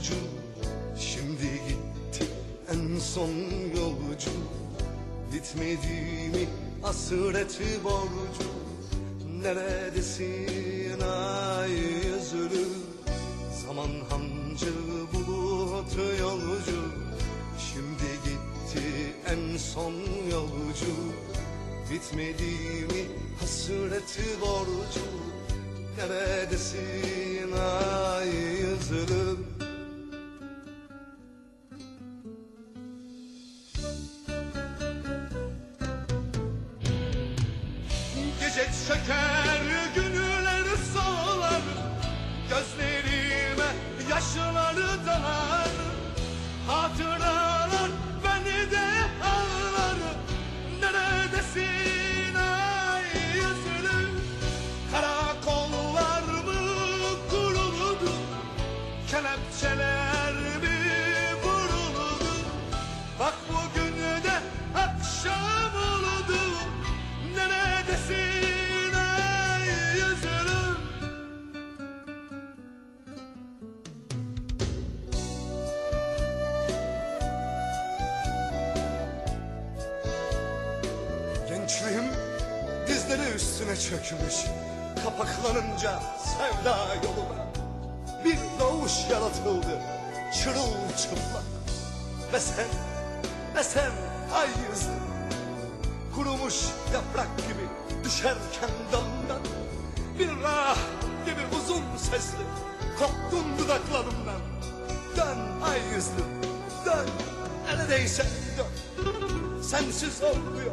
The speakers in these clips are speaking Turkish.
Yolcu Şimdi gitti en son yolcu. Bitmedi mi hasreti borcu. Neredesin ay yüzlü Zaman hancı bulutu yolcu. Şimdi gitti en son yolcu. Bitmedi mi hasreti borcu. Neredesin ay Gece üstüne çökmüş Kapaklanınca sevda yoluna Bir doğuş yaratıldı çırılçıplak. Ve sen, ve sen ay yüzlü Kurumuş yaprak gibi düşerken dalından Bir rah gibi uzun sesli koptun dudaklarımdan. Dön ay yüzlü dön neredeyse dön. Sensiz olmuyor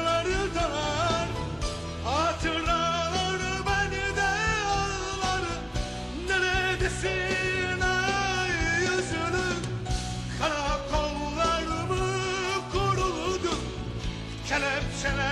Jerusalem.